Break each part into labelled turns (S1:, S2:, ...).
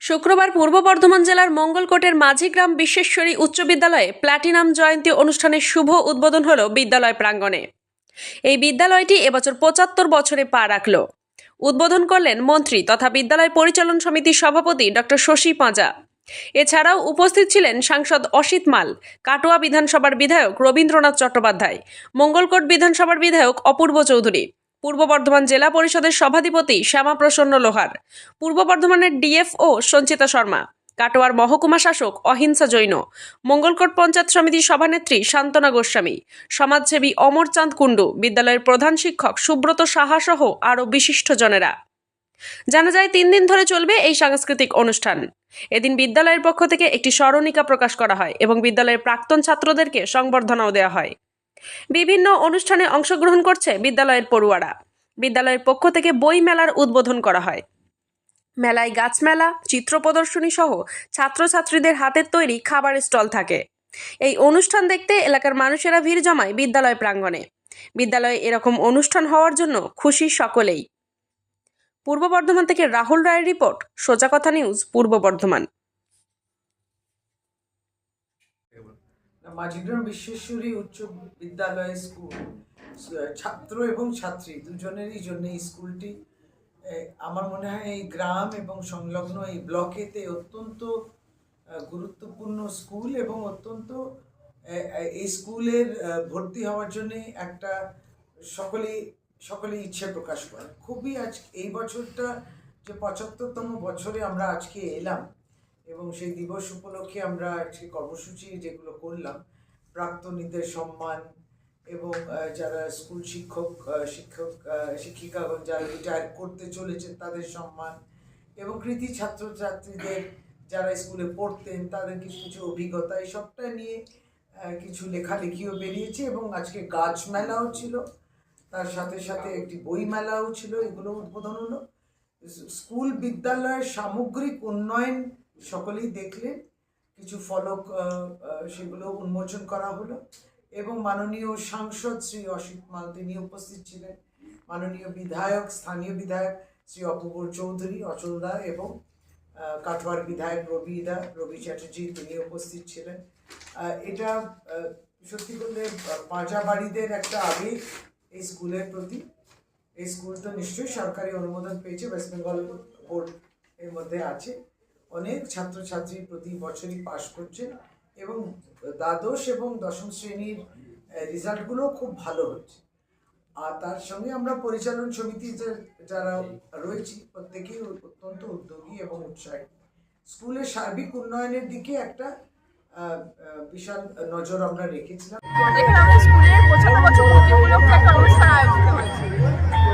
S1: শুক্রবার পূর্ব বর্ধমান জেলার মঙ্গলকোটের মাঝিগ্রাম বিশ্বেশ্বরী উচ্চ বিদ্যালয়ে প্ল্যাটিনাম জয়ন্তী অনুষ্ঠানের শুভ উদ্বোধন হল বিদ্যালয় প্রাঙ্গণে। এই বিদ্যালয়টি এবছর পঁচাত্তর বছরে পা রাখল। উদ্বোধন করলেন মন্ত্রী তথা বিদ্যালয় পরিচালন সমিতির সভাপতি ডক্টর শশী পাঁজা। এছাড়াও উপস্থিত ছিলেন সাংসদ অসিত মাল, কাটোয়া বিধানসভার বিধায়ক রবীন্দ্রনাথ চট্টোপাধ্যায়, মঙ্গলকোট বিধানসভার বিধায়ক অপূর্ব চৌধুরী পূর্ব বর্ধমান জেলা পরিষদের সভাধিপতি শ্যামাপ্রসন্ন লোহার, পূর্ব বর্ধমানের ডিএফও সঞ্চিতা শর্মা, কাটোয়ার মহকুমা শাসক অহিংসা জৈন, মঙ্গলকোট পঞ্চায়েত সমিতির সভানেত্রী শান্তনা গোস্বামী, সমাজসেবী অমরচাঁদ কুণ্ডু, বিদ্যালয়ের প্রধান শিক্ষক সুব্রত সাহা সহ আরও বিশিষ্টজনেরা জানা যায় তিন দিন ধরে চলবে এই সাংস্কৃতিক অনুষ্ঠান। এদিন বিদ্যালয়ের পক্ষ থেকে একটি স্মরণিকা প্রকাশ করা হয় এবং বিদ্যালয়ের প্রাক্তন ছাত্রদেরকে সংবর্ধনাও দেওয়া হয়। বিভিন্ন অনুষ্ঠানে অংশগ্রহণ করছে বিদ্যালয়ের পড়ুয়ারা। বিদ্যালয়ের পক্ষ থেকে বই মেলার উদ্বোধন করা হয়। মেলায় গাছমেলা চিত্র প্রদর্শনী সহ ছাত্রছাত্রীদের হাতের তৈরি খাবারের স্টল থাকে। এই অনুষ্ঠান দেখতে এলাকার মানুষেরা ভিড় জমায় বিদ্যালয় প্রাঙ্গণে। বিদ্যালয়ে এরকম অনুষ্ঠান হওয়ার জন্য খুশি সকলেই। পূর্ব বর্ধমান থেকে রাহুল রায়ের রিপোর্ট, সোজা কথা নিউজ, পূর্ব বর্ধমান।
S2: মাঝিগ্রাম বিশ্বেশ্বরী উচ্চ বিদ্যালয় স্কুল ছাত্র এবং ছাত্রী দুজনেরই জন্য এই স্কুলটি। আমার মনে হয় এই গ্রাম এবং সংলগ্ন এই ব্লকেতে অত্যন্ত গুরুত্বপূর্ণ স্কুল এবং অত্যন্ত এই স্কুলের ভর্তি হওয়ার জন্যে একটা সকলেই সকলেই ইচ্ছে প্রকাশ করে। খুবই আজ, এই বছরটা যে পঁচাত্তরতম বছরে আমরা আজকে এলাম এবং সেই দিবস উপলক্ষে আমরা আজকে কর্মসূচি যেগুলো করলাম প্রাক্তনীদের সম্মান এবং যারা স্কুল শিক্ষক শিক্ষক শিক্ষিকাগণ যারা রিটায়ার করতে চলেছেন তাদের সম্মান এবং কৃতি ছাত্রছাত্রীদের যারা স্কুলে পড়তেন তাদের কিছু কিছু অভিজ্ঞতা, এই সবটা নিয়ে কিছু লেখালেখিও বেরিয়েছে এবং আজকে গাছ মেলাও ছিল। তার সাথে সাথে একটি বই মেলাও ছিল, এগুলো উদ্বোধন হলো। স্কুল বিদ্যালয়ের সামগ্রিক উন্নয়ন সকলেই দেখলেন কিছু ফলক সেগুলো উন্মোচন করা হলো এবং মাননীয় সাংসদ শ্রী অসিত মাল তিনি উপস্থিত ছিলেন। মাননীয় বিধায়ক স্থানীয় বিধায়ক শ্রী অপূর্ব চৌধুরী অচলদা এবং আহ, কাটোয়ার বিধায়ক রবিদা রবি চ্যাটার্জি তিনি উপস্থিত ছিলেন। এটা সত্যি বললে আহ, পাঁজাবাড়িদের একটা আবেগ এই স্কুলের প্রতি। এই স্কুল তো নিশ্চয়ই সরকারি অনুমোদন পেয়েছে ওয়েস্ট বেঙ্গল বোর্ড এর মধ্যে আছে। অনেক ছাত্রছাত্রী প্রতি বছরই পাশ করছে এবং দ্বাদশ এবং দশম শ্রেণির রেজাল্টগুলো খুব ভালো হচ্ছে। আর তার সঙ্গে আমরা পরিচালন সমিতি যারা রয়েছি, প্রত্যেকেই অত্যন্ত উদ্যোগী এবং উৎসাহী। স্কুলের সার্বিক উন্নয়নের দিকে একটা বিশাল নজর আমরা রেখেছিলাম।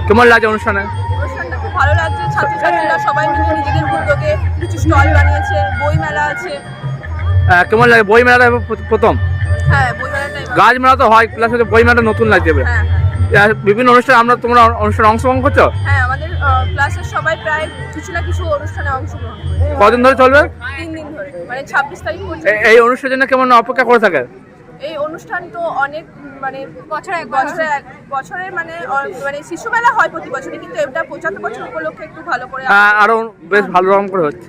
S3: কেমন লাগছে অনুষ্ঠানে?
S4: ভালো লাগছে ছাত্রছাত্রীরা সবাই মিলে নিজেদের উদ্যোগে কিছু স্টল বানিয়েছে বই মেলা আছে।
S3: আহ, কেমন লাগে? বই মেলাটা প্রথম?
S4: হ্যাঁ বই মেলাটা এবার-
S3: গাছ মেলা তো হয় প্লাস হচ্ছে বই মেলাটা নতুন লাগছে
S4: হ্যাঁ হ্যাঁ।
S3: বিভিন্ন অনুষ্ঠানে আমরা তোমরা অনুষ্ঠানে অংশগ্রহণ করছ?
S4: হ্যাঁ আমাদের ক্লাসের সবাই প্রায় কিছু না কিছু অনুষ্ঠানে অংশগ্রহণ করে
S3: কদিন ধরে চলবে?
S4: তিন দিন ধরে মানে ছাব্বিশ তারিখ পর্যন্ত।
S3: এই অনুষ্ঠানের জন্য কেমন অপেক্ষা করে থাকে?
S4: এই অনুষ্ঠান তো অনেক মানে বছরে এক বছরে এক বছরে মানে মানে শিশু মেলা হয় প্রতি বছরই কিন্তু এটা পঁচাত্তর বছর উপলক্ষে একটু ভালো করে
S3: আহ, আরও বেশ ভালো রকম করে হচ্ছে।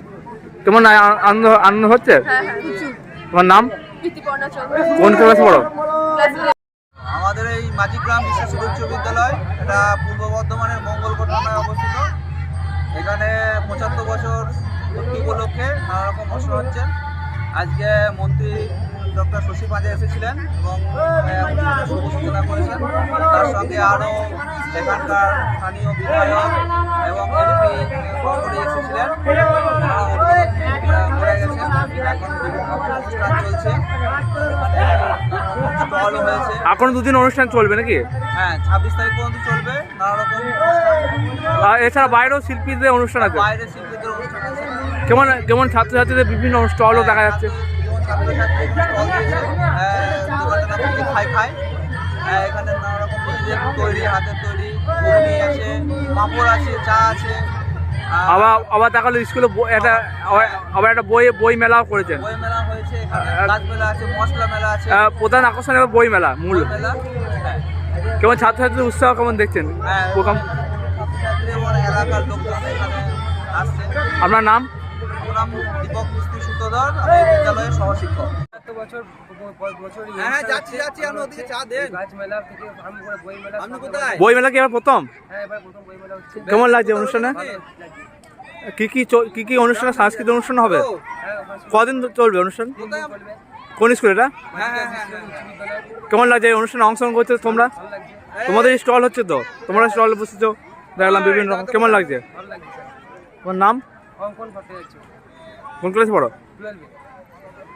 S3: কেমন আ- আনন্দ আনন্দ হচ্ছে?
S4: হ্যাঁ হ্যাঁ।
S3: তোমার নাম?
S4: প্রীতিপর্ণা চৌধুরী।
S3: কোন ক্লাসে পড়ো?
S5: আমাদের এই মাঝিগ্রাম বিশ্ব উচ্চ বিদ্যালয় এটা পূর্ব বর্ধমানের মঙ্গলকোট থানায় অবস্থিত। এখানে পঁচাত্তর বছর উপলক্ষে নানা রকম অনুষ্ঠান হচ্ছে। আজকে মন্ত্রী ডক্টর শশী পাঁজা এসেছিলেন এবং শুভ সূচনা করেছেন। তার সঙ্গে আরও এখানকার স্থানীয় বিধায়ক এবং এমপি সকলে এসেছিলেন। করে গেছেন। এখন অনুষ্ঠান চলছে। স্টলও হয়েছে।
S3: এখন দুদিন অনুষ্ঠান চলবে নাকি?
S5: হ্যাঁ ছাব্বিশ তারিখ পর্যন্ত চলবে। নানা রকম
S3: এছাড়া বাইরেও শিল্পীদের অনুষ্ঠান আছে।
S5: বাইরে আছে
S3: কেমন কেমন ছাত্রছাত্রীদের বিভিন্ন স্টলও দেখা যাচ্ছে?
S5: যেমন ছাত্রছাত্রী স্টল দিয়েছে দোকানটার নাম হচ্ছে খাই খাই এখানে নানা রকম তৈরি হাতের তৈরি ঘুগনি আছে পাঁপড় আছে চা আছে
S3: আবার আবার দেখাল স্কুলে একটা আবার- একটা বই বই মেলাও করেছেন।
S5: বই মেলা হয়েছে এখানে
S3: আর-
S5: গাছ মেলা আছে মশলা মেলা আছে
S3: প্রধান আকর্ষণ বই মেলা মূল। কেমন ছাত্রছাত্রীদের উৎসাহ কেমন দেখছেন?
S5: হ্যাঁ
S3: প্রোগ্রাম
S5: এলাকার লোকজন এখানে
S3: আপনার নাম?
S5: নাম দীপক মিস্ত্রি সূত্রধর আমি এই বিদ্যালয়ের সহশিক্ষক।
S6: বছর বছর
S5: হ্যাঁ, যাচ্ছি, যাচ্ছি, আমি ওদিকে চা দেন।
S6: গাছ মেলা থেকে আরম্ভ করে বই মেলা
S5: আপনি কোথায়?
S3: বই মেলা কি এবার প্রথম?
S6: হ্যাঁ এবার প্রথম বই মেলা হচ্ছে।
S3: কেমন লাগছে অনুষ্ঠানে। কি কি কি কি অনুষ্ঠানে সাংস্কৃতিক অনুষ্ঠান হবে?
S6: হ্যাঁ
S3: কদিন চলবে অনুষ্ঠান? কোন স্কুল এটা?
S5: হ্যাঁ হ্যাঁ হ্যাঁ
S3: কেমন লাগছে এই অনুষ্ঠানে অংশগ্রহণ করছ তোমরা? তোমাদের স্টল হচ্ছে তো? তোমরা স্টল বসেছো? দেখলাম বিভিন্ন রকম। কেমন লাগছে? তোমার নাম?
S6: অঙ্কন
S3: কোন ক্লাসে পড়ো?